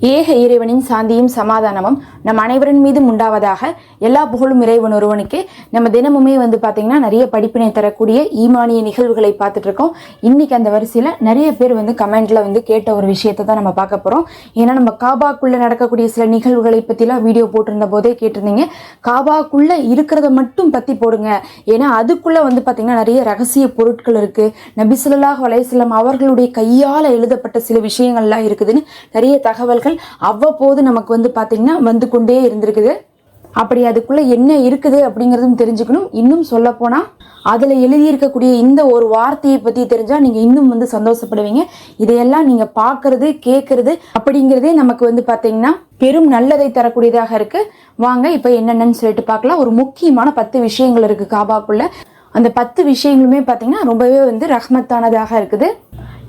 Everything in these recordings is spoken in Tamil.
ஏக இறைவனின் சாந்தியும் சமாதானமும் நம் அனைவரின் மீதும் உண்டாவதாக எல்லா புகழும் இறைவன் ஒருவனுக்கு நம்ம தினமுமே வந்து பார்த்தீங்கன்னா நிறைய படிப்பினை தரக்கூடிய ஈமானிய நிகழ்வுகளை பார்த்துட்டு இருக்கோம் இன்னைக்கு அந்த வரிசையில் நிறைய பேர் வந்து கமெண்ட்ல வந்து கேட்ட ஒரு விஷயத்தை தான் நம்ம பார்க்க போகிறோம் ஏன்னா நம்ம காபாக்குள்ளே நடக்கக்கூடிய சில நிகழ்வுகளை பற்றிலாம் வீடியோ போட்டிருந்த போதே கேட்டிருந்தீங்க. காபாக்குள்ளே இருக்கிறத மட்டும் பற்றி போடுங்க. ஏன்னா அதுக்குள்ளே வந்து பார்த்தீங்கன்னா நிறைய ரகசிய பொருட்கள் இருக்கு. நபிசுல்லாஹ் ஸல்லல்லாஹு அவர்களுடைய கையால் எழுதப்பட்ட சில விஷயங்கள்லாம் இருக்குதுன்னு நிறைய தகவல்கள் அவ்வப்போது நமக்கு வந்து பாத்தீங்கன்னா வந்து கொண்டே இருந்திருக்குது. அப்படி அதுக்குள்ள என்ன இருக்குது அப்படிங்கறதும் தெரிஞ்சுக்கணும். இன்னும் சொல்ல போனா அதுல எழுதியிருக்கக்கூடிய இந்த ஒரு வார்த்தையை பத்தி தெரிஞ்சா நீங்க இன்னும் வந்து சந்தோஷப்படுவீங்க. இதையெல்லாம் நீங்க பாக்குறது கேட்கறது அப்படிங்கிறதே நமக்கு வந்து பாத்தீங்கன்னா பெரும் நல்லதை தரக்கூடியதாக இருக்கு. வாங்க இப்ப என்னென்னு சொல்லிட்டு பார்க்கலாம். ஒரு முக்கியமான பத்து விஷயங்கள் இருக்கு காபாக்குள்ள. அந்த பத்து விஷயங்களுமே பாத்தீங்கன்னா ரொம்பவே வந்து ரஹ்மத்தானதாக இருக்குது.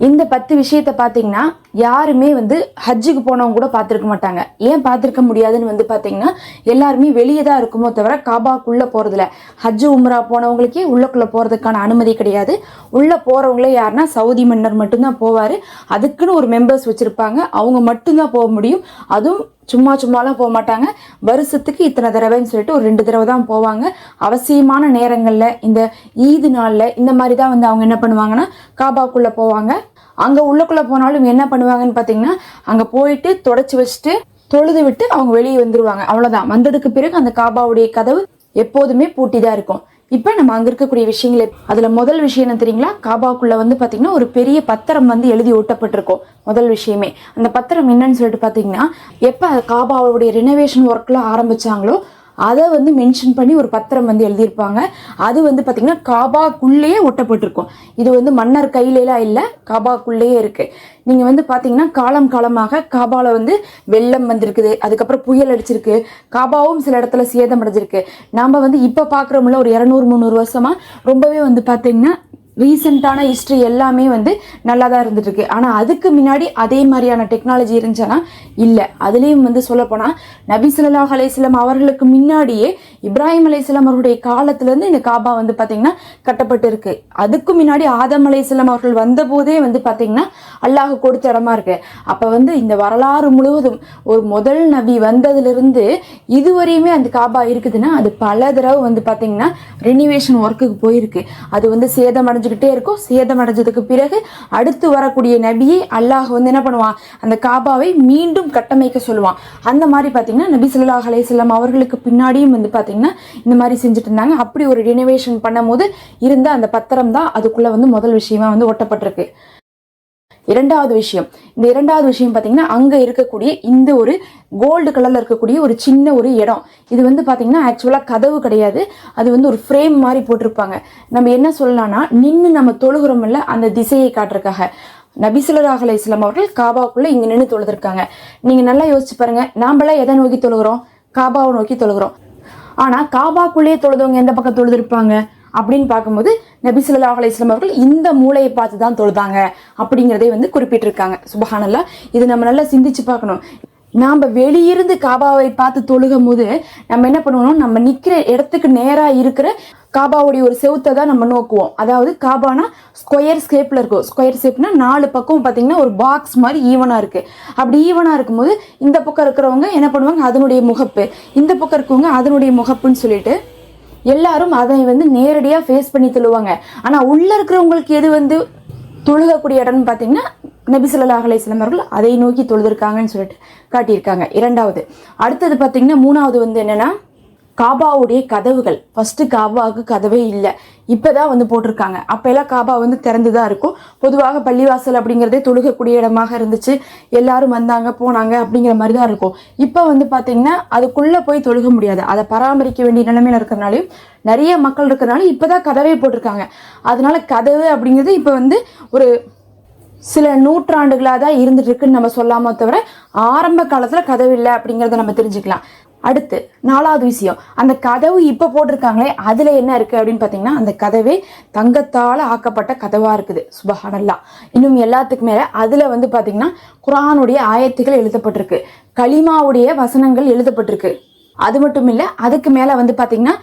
இந்த பத்து விஷயத்த பார்த்தீங்கன்னா யாருமே வந்து ஹஜ்ஜுக்கு போனவங்க கூட பார்த்துருக்க மாட்டாங்க. ஏன் பார்த்துருக்க முடியாதுன்னு வந்து பார்த்தீங்கன்னா எல்லாருமே வெளியே தான் இருக்குமோ தவிர காபாக்குள்ளே போகிறதுல ஹஜ்ஜு உம்ரா போனவங்களுக்கே உள்ளக்குள்ளே போகிறதுக்கான அனுமதி கிடையாது. உள்ளே போகிறவங்களே யாருன்னா சவுதி மன்னர் மட்டும்தான் போவார். அதுக்குன்னு ஒரு மெம்பர்ஸ் வச்சுருப்பாங்க. அவங்க மட்டும்தான் போக முடியும். அதுவும் சும்மா சும்மாலாம் போக மாட்டாங்க. வருஷத்துக்கு இத்தனை தடவைன்னு சொல்லிட்டு ஒரு ரெண்டு தடவை தான் போவாங்க. அவசியமான நேரங்களில் இந்த ஈது நாளில் இந்த மாதிரி தான் வந்து அவங்க என்ன பண்ணுவாங்கன்னா காபாக்குள்ளே போவாங்க. அங்கே உள்ளக்குள்ளே போனாலும் என்ன பண்ணுவாங்கன்னு பார்த்தீங்கன்னா அங்கே போயிட்டு தொடச்சி வச்சுட்டு தொழுது விட்டு அவங்க வெளியே வந்துருவாங்க. அவ்வளோதான் வந்ததுக்கு பிறகு அந்த காபாவுடைய கதவு எப்போதுமே பூட்டி தான் இருக்கும். இப்போ நம்ம அங்கே இருக்கக்கூடிய விஷயங்களை அதில் முதல் விஷயம் என்ன தெரியுங்களா? காபாக்குள்ளே வந்து பார்த்தீங்கன்னா ஒரு பெரிய பத்திரம் வந்து எழுதி ஒட்டப்பட்டிருக்கும் முதல் விஷயமே. அந்த பத்திரம் என்னன்னு சொல்லிட்டு பார்த்தீங்கன்னா எப்போ காபாவுடைய ரினோவேஷன் ஒர்க்லாம் ஆரம்பிச்சாங்களோ அதை வந்து மென்ஷன் பண்ணி ஒரு பத்திரம் வந்து எழுதியிருப்பாங்க. அது வந்து பார்த்தீங்கன்னா காபாக்குள்ளேயே ஒட்டப்பட்டிருக்கும். இது வந்து மன்னர் கையிலலாம் இல்லை காபாக்குள்ளேயே இருக்கு. நீங்கள் வந்து பார்த்தீங்கன்னா காலம் காலமாக காபாவில் வந்து வெள்ளம் வந்திருக்குது அதுக்கப்புறம் புயல் அடிச்சிருக்கு காபாவும் சில இடத்துல சேதம் அடைஞ்சிருக்கு. நாம் வந்து இப்போ பார்க்குறோம்ல ஒரு இரநூறு முந்நூறு வருஷமாக ரொம்பவே வந்து பார்த்தீங்கன்னா ரீசெண்டான ஹிஸ்ட்ரி எல்லாமே வந்து நல்லா தான் இருந்துட்டு இருக்கு ஆனால் அதுக்கு முன்னாடி அதே மாதிரியான டெக்னாலஜி இருந்துச்சுன்னா இல்லை. அதுலேயும் வந்து சொல்லப்போனால் நபி சுல்லாஹ் அலையம் அவர்களுக்கு முன்னாடியே இப்ராஹிம் அலையம் அவருடைய காலத்துலேருந்து இந்த காபா வந்து பார்த்தீங்கன்னா கட்டப்பட்டு இருக்கு அதுக்கு முன்னாடி ஆதம் அலையம் அவர்கள் வந்தபோதே வந்து பார்த்தீங்கன்னா அல்லாஹ் கொடுத்த இடமா இருக்கு. அப்போ வந்து இந்த வரலாறு முழுவதும் ஒரு முதல் நபி வந்ததுலேருந்து இதுவரையுமே அந்த காபா இருக்குதுன்னா அது பல தடவை வந்து பார்த்தீங்கன்னா ரெனிவேஷன் ஒர்க்குக்கு போயிருக்கு. அது வந்து சேதமடைஞ்சு அடைஞ்சுக்கிட்டே இருக்கும். சேதம் அடைஞ்சதுக்கு பிறகு அடுத்து வரக்கூடிய நபியை அல்லாஹ் வந்து என்ன பண்ணுவான்? அந்த காபாவை மீண்டும் கட்டமைக்க சொல்லுவான். அந்த மாதிரி பார்த்தீங்கன்னா நபி சொல்லாஹ் அலையம் அவர்களுக்கு பின்னாடியும் வந்து பார்த்தீங்கன்னா இந்த மாதிரி செஞ்சுட்டு இருந்தாங்க. அப்படி ஒரு ரினோவேஷன் பண்ணும்போது இருந்த அந்த பத்திரம் தான் அதுக்குள்ள வந்து முதல் விஷயமா வந்து ஒட்டப்பட்டிருக்கு. இரண்டாவது விஷயம். இந்த இரண்டாவது விஷயம் பார்த்தீங்கன்னா அங்கே இருக்கக்கூடிய இந்த ஒரு கோல்டு கலரில் இருக்கக்கூடிய ஒரு சின்ன ஒரு இடம். இது வந்து பார்த்தீங்கன்னா ஆக்சுவலாக கதவு கிடையாது. அது வந்து ஒரு ஃப்ரேம் மாதிரி போட்டிருப்பாங்க. நம்ம என்ன சொல்லலாம்னா நின்று நம்ம தொழுகிறோம்ல அந்த திசையை காட்டுறதுக்காக. நபிசுல்லராஹ் இஸ்லாம் அவர்கள் காபாவுக்குள்ள இங்க நின்று தொழுதுருக்காங்க. நீங்க நல்லா யோசிச்சு பாருங்க நாமெல்லாம் எதை நோக்கி தொழுகிறோம்? காபாவை நோக்கி தொழுகிறோம். ஆனா காபாக்குள்ளேயே தொழுதவங்க எந்த பக்கம் தொழுதுருப்பாங்க? அப்படின்னு பார்க்கும்போது நபி சொல்லா அலைஹி அவர்கள் இந்த மூளையை பார்த்து தான் தொழுதாங்க அப்படிங்கிறதே வந்து குறிப்பிட்டிருக்காங்க. சுபஹானல்லா. இது நம்ம நல்லா சிந்திச்சு பார்க்கணும். நாம் வெளியிருந்து காபாவை பார்த்து தொழுகும் போது நம்ம என்ன பண்ணுவோம் நம்ம நிற்கிற இடத்துக்கு நேராக இருக்கிற காபாவுடைய ஒரு செவுத்தை தான் நம்ம நோக்குவோம். அதாவது காபானா ஸ்கொயர் ஷேப்பில் இருக்கும். ஸ்கொயர் ஷேப்னா நாலு பக்கம் பார்த்தீங்கன்னா ஒரு பாக்ஸ் மாதிரி ஈவனாக இருக்குது அப்படி ஈவனாக இருக்கும்போது இந்த பக்கம் இருக்கிறவங்க என்ன பண்ணுவாங்க? அதனுடைய முகப்பு. இந்த பக்கம் இருக்கவங்க அதனுடைய முகப்புன்னு சொல்லிட்டு எல்லாரும் அதை வந்து நேரடியாக ஃபேஸ் பண்ணி தள்ளுவாங்க. ஆனால் உள்ளே இருக்கிறவங்களுக்கு எது வந்து தொழுகக்கூடிய இடம்னு பார்த்தீங்கன்னா நபிசுல்லா ஸல்லல்லாஹு அவர்கள் அதை நோக்கி தொழுதுருக்காங்கன்னு சொல்லிட்டு காட்டியிருக்காங்க. இரண்டாவது. அடுத்தது பார்த்தீங்கன்னா மூணாவது வந்து என்னன்னா காபாவுடைய கதவுகள். ஃபர்ஸ்ட் காபாவுக்கு கதவே இல்லை. இப்போதான் வந்து போட்டிருக்காங்க. அப்போ எல்லாம் காபா வந்து திறந்து தான் இருக்கும். பொதுவாக பள்ளிவாசல் அப்படிங்கிறதே தொழுகக்கூடிய இடமாக இருந்துச்சு. எல்லாரும் வந்தாங்க போனாங்க அப்படிங்கிற மாதிரி தான் இருக்கும். இப்போ வந்து பார்த்தீங்கன்னா அதுக்குள்ளே போய் தொழுக முடியாது. அதை பராமரிக்க வேண்டிய நிலைமையில இருக்கிறனாலையும் நிறைய மக்கள் இருக்கிறனால இப்போதான் கதவே போட்டிருக்காங்க. அதனால கதவு அப்படிங்கிறது இப்போ வந்து ஒரு சில நூற்றாண்டுகளாக தான் இருந்துட்டு இருக்குன்னு நம்ம சொல்லாம தவிர ஆரம்ப காலத்தில் கதவு இல்லை அப்படிங்கிறத நம்ம தெரிஞ்சுக்கலாம். அடுத்து நாலாவது விஷயம். அந்த கதவு இப்போ போட்டிருக்காங்களே அதில் என்ன இருக்குது அப்படின்னு பார்த்தீங்கன்னா அந்த கதவே தங்கத்தால் ஆக்கப்பட்ட கதவாக இருக்குது. சுபஹானல்லா. இன்னும் எல்லாத்துக்கு மேலே அதில் வந்து பாத்தீங்கன்னா குரானுடைய ஆயத்துகள் எழுதப்பட்டிருக்கு. கலிமாவுடைய வசனங்கள் எழுதப்பட்டிருக்கு. அது மட்டும் இல்லை அதுக்கு மேலே வந்து பாத்தீங்கன்னா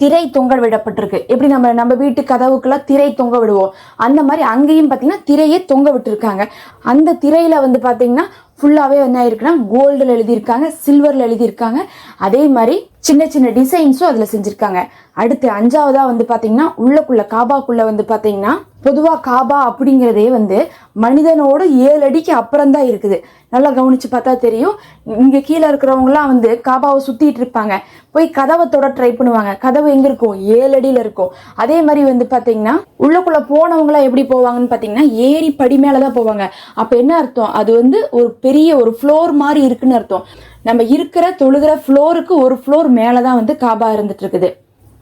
திரை தொங்க விடப்பட்டிருக்கு. எப்படி நம்ம நம்ம வீட்டு கதவுக்கெல்லாம் திரை தொங்க விடுவோம்? அந்த மாதிரி அங்கேயும் பார்த்தீங்கன்னா திரையே தொங்க விட்டுருக்காங்க. அந்த திரையில வந்து பார்த்தீங்கன்னா ஃபுல்லாகவே என்ன ஆயிருக்குன்னா கோல்டில் எழுதியிருக்காங்க சில்வரில் எழுதியிருக்காங்க. அதே மாதிரி சின்ன சின்ன டிசைன்ஸும் அதில் செஞ்சுருக்காங்க. அடுத்து அஞ்சாவதாக வந்து பார்த்தீங்கன்னா உள்ளக்குள்ள காபாக்குள்ளே வந்து பார்த்தீங்கன்னா பொதுவாக காபா அப்படிங்கிறதே வந்து மனிதனோட ஏழு அடிக்கு அப்புறம் தான் இருக்குது. நல்லா கவனிச்சு பார்த்தா தெரியும். இங்கே கீழே இருக்கிறவங்களாம் வந்து காபாவை சுற்றிட்டு இருப்பாங்க. போய் கதவை தொட ட்ரை பண்ணுவாங்க. கதவு எங்கே இருக்கும்? ஏழு அடியில் இருக்கும். அதே மாதிரி வந்து பார்த்தீங்கன்னா உள்ளக்குள்ளே போனவங்களாம் எப்படி போவாங்கன்னு பார்த்தீங்கன்னா ஏறி படி மேலே தான் போவாங்க. அப்போ என்ன அர்த்தம்? அது வந்து ஒரு பெரிய ஒரு ஃப்ளோர் மாதிரி இருக்குன்னு அர்த்தம். நம்ம இருக்கிற தொழுகிற ஃப்ளோருக்கு ஒரு ஃப்ளோர் மேலே தான் வந்து காபா இருந்துட்டு இருக்குது.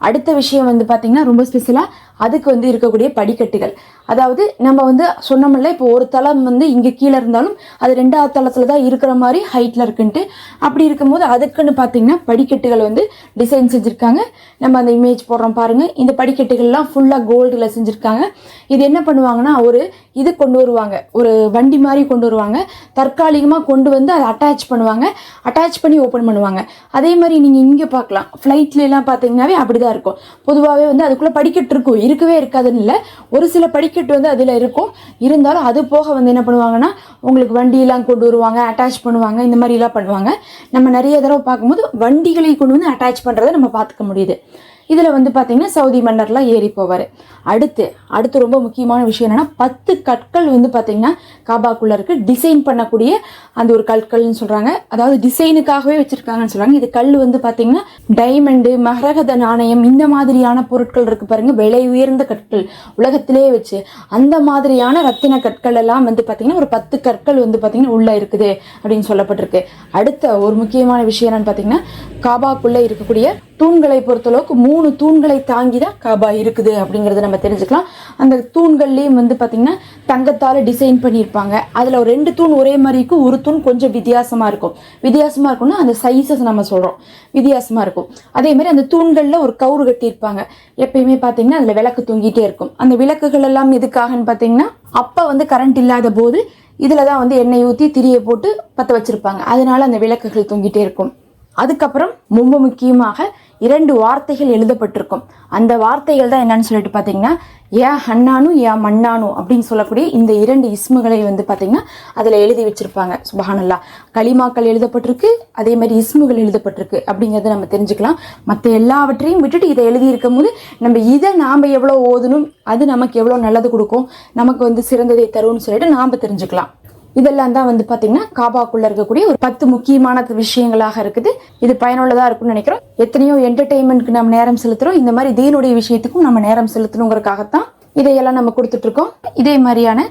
அடுத்த விஷயம் வந்து பார்த்தீங்கன்னா ரொம்ப ஸ்பெஷலாக அதுக்கு வந்து இருக்கக்கூடிய படிக்கட்டுகள். அதாவது நம்ம வந்து சொன்னோம்ல இப்போ ஒரு தளம் வந்து இங்கே கீழே இருந்தாலும் அது ரெண்டாவது தளத்தில் தான் இருக்கிற மாதிரி ஹைட்டில் இருக்குன்ட்டு. அப்படி இருக்கும்போது அதுக்குன்னு பார்த்தீங்கன்னா படிக்கட்டுகள் வந்து டிசைன் செஞ்சுருக்காங்க. நம்ம அந்த இமேஜ் போடுறோம் பாருங்கள் இந்த படிக்கட்டுகள்லாம் ஃபுல்லாக கோல்டில் செஞ்சுருக்காங்க. இது என்ன பண்ணுவாங்கன்னா ஒரு இது கொண்டு வருவாங்க. ஒரு வண்டி மாதிரி கொண்டு வருவாங்க. தற்காலிகமாக கொண்டு வந்து அதை அட்டாச் பண்ணுவாங்க. அட்டாச் பண்ணி ஓப்பன் பண்ணுவாங்க. அதே மாதிரி நீங்கள் இங்கே பார்க்கலாம். ஃப்ளைட்லலாம் பார்த்தீங்கன்னாவே அப்படி தான் இருக்கும். பொதுவாகவே வந்து அதுக்குள்ளே படிக்கட்டு இருக்கும். இருக்கவே இருக்காதுன்னு இல்லை. ஒரு சில படிக்கட்டு வந்து அதில் இருக்கும். இருந்தாலும் அது போக வந்து என்ன பண்ணுவாங்கன்னா உங்களுக்கு வண்டியெல்லாம் கொண்டு வருவாங்க அட்டாச் பண்ணுவாங்க இந்த மாதிரிலாம் பண்ணுவாங்க. நம்ம நிறைய தடவை பார்க்கும்போது வண்டிகளை கொண்டு வந்து அட்டாச் பண்ணுறதை நம்ம பார்த்துக்க முடியுது. இதில் வந்து பார்த்தீங்கன்னா சவுதி மன்னர்லாம் ஏறி போவார். அடுத்து அடுத்து ரொம்ப முக்கியமான விஷயம் என்னன்னா பத்து கற்கள் வந்து பார்த்தீங்கன்னா காபாக்குள்ள இருக்கு. டிசைன் பண்ணக்கூடிய அந்த ஒரு கற்கள்னு சொல்றாங்க. அதாவது டிசைனுக்காகவே வச்சிருக்காங்கன்னு சொல்றாங்க. இது கல் வந்து பார்த்திங்கன்னா டைமண்டு மரகத நாணயம் இந்த மாதிரியான பொருட்கள் இருக்கு பாருங்க. விலை உயர்ந்த கற்கள் உலகத்திலே வச்சு. அந்த மாதிரியான ரத்தின கற்கள் எல்லாம் வந்து பார்த்திங்கன்னா ஒரு பத்து கற்கள் வந்து பார்த்திங்கன்னா உள்ள இருக்குது அப்படின்னு சொல்லப்பட்டிருக்கு. அடுத்த ஒரு முக்கியமான விஷயம் என்னன்னு பார்த்தீங்கன்னா காபாக்குள்ளே இருக்கக்கூடிய தூண்களை பொறுத்தளவுக்கு மூணு தூண்களை தாங்கி தான் காபா இருக்குது அப்படிங்கிறத நம்ம தெரிஞ்சுக்கலாம். அந்த தூண்கள்லேயும் வந்து பார்த்திங்கன்னா தங்கத்தால் டிசைன் பண்ணியிருப்பாங்க. அதில் ஒரு ரெண்டு தூண் ஒரே மாதிரி இருக்கும் ஒரு தூண் கொஞ்சம் வித்தியாசமாக இருக்கும். வித்தியாசமாக இருக்கும்னா அந்த சைஸஸ் நம்ம சொல்கிறோம் வித்தியாசமாக இருக்கும். அதே மாதிரி அந்த தூண்களில் ஒரு கவுறு கட்டியிருப்பாங்க. எப்பயுமே பார்த்தீங்கன்னா அதில் விளக்கு தூங்கிட்டே இருக்கும். அந்த விளக்குகள் எல்லாம் எதுக்காகன்னு பார்த்தீங்கன்னா அப்போ வந்து கரண்ட் இல்லாத போது இதில் தான் வந்து எண்ணெய் ஊற்றி திரியை போட்டு பற்ற வச்சுருப்பாங்க. அதனால அந்த விளக்குகள் தூங்கிட்டே இருக்கும். அதுக்கப்புறம் ரொம்ப முக்கியமாக இரண்டு வார்த்தைகள் எழுதப்பட்டிருக்கும். அந்த வார்த்தைகள் தான் என்னன்னு சொல்லிட்டு பார்த்தீங்கன்னா ஏ ஹன்னானு ஏ மன்னானு அப்படின்னு சொல்லக்கூடிய இந்த இரண்டு இஸ்முகளை வந்து பார்த்தீங்கன்னா அதில் எழுதி வச்சிருப்பாங்க. சுபஹானல்லா. களிமாக்கள் எழுதப்பட்டிருக்கு அதே மாதிரி இஸ்முகள் எழுதப்பட்டிருக்கு அப்படிங்கிறத நம்ம தெரிஞ்சுக்கலாம். மற்ற எல்லாவற்றையும் விட்டுட்டு இதை எழுதியிருக்கும் போது நம்ம இதை நாம் எவ்வளோ ஓதணும் அது நமக்கு எவ்வளோ நல்லது கொடுக்கும் நமக்கு வந்து சிறந்ததை தரும்னு சொல்லிட்டு நாம் தெரிஞ்சுக்கலாம். இதெல்லாம் தான் வந்து பாத்தீங்கன்னா காபாக்குள்ள இருக்கக்கூடிய ஒரு பத்து முக்கியமான விஷயங்களாக இருக்குது. இது பயனுள்ளதா இருக்கும்னு நினைக்கிறோம். எத்தனையோ என்டர்டைன்மெண்ட்க்கு நம்ம நேரம் செலுத்துறோம். இந்த மாதிரி தீனுடைய விஷயத்துக்கும் நம்ம நேரம் செலுத்தணுங்கிறதுக்காகத்தான் இதையெல்லாம் நம்ம கொடுத்துட்டு இருக்கோம். இதே மாதிரியான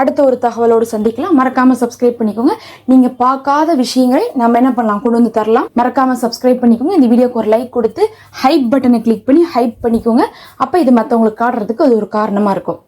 அடுத்த ஒரு தகவலோடு சந்திக்கலாம். மறக்காம சப்ஸ்கிரைப் பண்ணிக்கோங்க. நீங்க பார்க்காத விஷயங்களை நம்ம என்ன பண்ணலாம்? கொண்டு வந்து தரலாம். மறக்காம சப்ஸ்கிரைப் பண்ணிக்கோங்க. இந்த வீடியோக்கு ஒரு லைக் கொடுத்து ஹைப் பட்டனை கிளிக் பண்ணி ஹைப் பண்ணிக்கோங்க. அப்ப இது மற்றவங்களுக்கு காட்டுறதுக்கு அது ஒரு காரணமா இருக்கும்.